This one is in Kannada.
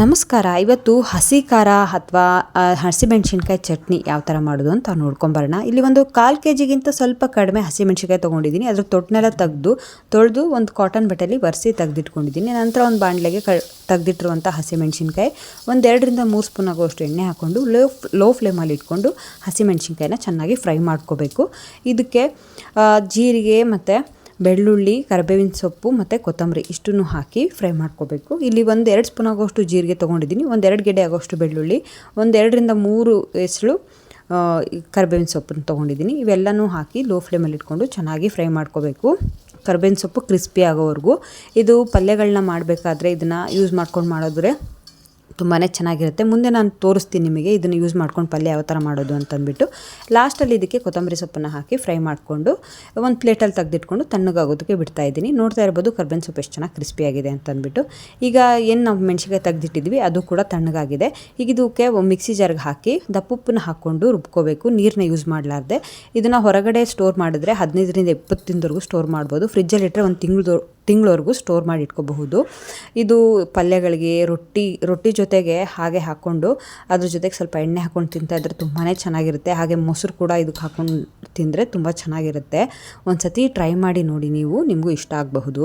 ನಮಸ್ಕಾರ. ಇವತ್ತು ಹಸಿ ಖಾರ ಅಥವಾ ಹಸಿಮೆಣ್ಸಿನ್ಕಾಯಿ ಚಟ್ನಿ ಯಾವ ಥರ ಮಾಡೋದು ಅಂತ ನೋಡ್ಕೊಂಬರೋಣ ಇಲ್ಲಿ ಒಂದು ಕಾಲು ಕೆ ಜಿಗಿಂತ ಸ್ವಲ್ಪ ಕಡಿಮೆ ಹಸಿಮೆಣ್ಸಿನ್ಕಾಯಿ ತೊಗೊಂಡಿದ್ದೀನಿ. ಅದ್ರ ತೊಟ್ಟನೆಲ್ಲ ತೆಗೆದು, ತೊಳೆದು ಒಂದು ಕಾಟನ್ ಬಟ್ಟೆಯಲ್ಲಿ ಒರೆಸಿ ತೆಗೆದಿಟ್ಕೊಂಡಿದ್ದೀನಿ. ನಂತರ ಒಂದು ಬಾಣಲೆಗೆ ಕ ತೆಗೆದಿಟ್ಟಿರುವಂಥ ಹಸಿಮೆಣ್ಸಿನ್ಕಾಯಿ ಒಂದೆರಡರಿಂದ ಮೂರು ಸ್ಪೂನ್ ಆಗುವಷ್ಟು ಎಣ್ಣೆ ಹಾಕ್ಕೊಂಡು ಲೋ ಲೋ ಫ್ಲೇಮಲ್ಲಿ ಇಟ್ಕೊಂಡು ಹಸಿಮೆಣ್ಸಿನ್ಕಾಯಿನ ಚೆನ್ನಾಗಿ ಫ್ರೈ ಮಾಡ್ಕೋಬೇಕು. ಇದಕ್ಕೆ ಜೀರಿಗೆ ಮತ್ತು ಬೆಳ್ಳುಳ್ಳಿ, ಕರಿಬೇವಿನ ಸೊಪ್ಪು ಮತ್ತು ಕೊತ್ತಂಬರಿ ಇಷ್ಟನ್ನು ಹಾಕಿ ಫ್ರೈ ಮಾಡ್ಕೋಬೇಕು. ಇಲ್ಲಿ ಒಂದು ಎರಡು ಸ್ಪೂನ್ ಆಗೋಷ್ಟು ಜೀರಿಗೆ ತೊಗೊಂಡಿದ್ದೀನಿ. ಒಂದು ಎರಡು ಗೆಡೆ ಆಗೋಷ್ಟು ಬೆಳ್ಳುಳ್ಳಿ, ಒಂದು ಎರಡರಿಂದ ಮೂರು ಎಸಳು ಕರಿಬೇವಿನ ಸೊಪ್ಪನ್ನು ತೊಗೊಂಡಿದ್ದೀನಿ. ಇವೆಲ್ಲನೂ ಹಾಕಿ ಲೋ ಫ್ಲೇಮಲ್ಲಿ ಇಟ್ಕೊಂಡು ಚೆನ್ನಾಗಿ ಫ್ರೈ ಮಾಡ್ಕೋಬೇಕು. ಕರಿಬೇವಿನ ಸೊಪ್ಪು ಕ್ರಿಸ್ಪಿ ಆಗೋವರೆಗೂ. ಇದು ಪಲ್ಯಗಳನ್ನ ಮಾಡಬೇಕಾದ್ರೆ ಇದನ್ನು ಯೂಸ್ ಮಾಡ್ಕೊಂಡು ಮಾಡಿದ್ರೆ ತುಂಬಾ ಚೆನ್ನಾಗಿರುತ್ತೆ. ಮುಂದೆ ನಾನು ತೋರಿಸ್ತೀನಿ ನಿಮಗೆ ಇದನ್ನು ಯೂಸ್ ಮಾಡ್ಕೊಂಡು ಪಲ್ಯ ಯಾವ ಥರ ಮಾಡೋದು ಅಂತಂದ್ಬಿಟ್ಟು. ಲಾಸ್ಟಲ್ಲಿ ಇದಕ್ಕೆ ಕೊತ್ತಂಬರಿ ಸೊಪ್ಪನ್ನು ಹಾಕಿ ಫ್ರೈ ಮಾಡಿಕೊಂಡು, ಒಂದು ಪ್ಲೇಟಲ್ಲಿ ತೆಗೆದಿಟ್ಕೊಂಡು ತಣ್ಣಗಾಗೋದಕ್ಕೆ ಬಿಡ್ತಾ ಇದ್ದೀನಿ. ನೋಡ್ತಾ ಇರ್ಬೋದು ಕರ್ಬೇವಿನ ಸೊಪ್ಪು ಎಷ್ಟು ಚೆನ್ನಾಗಿ ಕ್ರಿಸ್ಪಿಯಾಗಿದೆ ಅಂತಂದ್ಬಿಟ್ಟು. ಈಗ ಏನು ನಾವು ಮೆಣಸಿಕಾಯಿ ತೆಗೆದಿಟ್ಟಿದ್ವಿ, ಅದು ಕೂಡ ತಣ್ಣಗಾಗಿದೆ. ಈಗ ಇದಕ್ಕೆ ಮಿಕ್ಸಿ ಜಾರ್ಗೆ ಹಾಕಿ ದಪ್ಪುಪ್ಪನ್ನ ಹಾಕ್ಕೊಂಡು ರುಬ್ಕೋಬೇಕು. ನೀರನ್ನ ಯೂಸ್ ಮಾಡಲಾರ್ದೆ. ಇದನ್ನು ಹೊರಗಡೆ ಸ್ಟೋರ್ ಮಾಡಿದ್ರೆ ಹದಿನೈದರಿಂದ ಇಪ್ಪತ್ತು ದಿನದವರೆಗೂ ಸ್ಟೋರ್ ಮಾಡ್ಬೋದು ಫ್ರಿಜ್ಜಲ್ಲಿ ಇಟ್ಟರೆ ಒಂದು ತಿಂಗಳು ತಿಂಗಳವರೆಗೂ ಸ್ಟೋರ್ ಮಾಡಿ ಇಟ್ಕೋಬಹುದು ಇದು ಪಲ್ಯಗಳಿಗೆ ರೊಟ್ಟಿ ರೊಟ್ಟಿ ಜೊತೆಗೆ ಹಾಗೆ ಹಾಕ್ಕೊಂಡು ಅದ್ರ ಜೊತೆಗೆ ಸ್ವಲ್ಪ ಎಣ್ಣೆ ಹಾಕ್ಕೊಂಡು ತಿಂತಾ ಇದ್ರೆ ತುಂಬಾ ಚೆನ್ನಾಗಿರುತ್ತೆ. ಹಾಗೆ ಮೊಸರು ಕೂಡ ಇದಕ್ಕೆ ಹಾಕ್ಕೊಂಡು ತಿಂದರೆ ತುಂಬ ಚೆನ್ನಾಗಿರುತ್ತೆ. ಒಂದು ಸತಿ ಟ್ರೈ ಮಾಡಿ ನೋಡಿ ನೀವು, ನಿಮಗೂ ಇಷ್ಟ ಆಗಬಹುದು.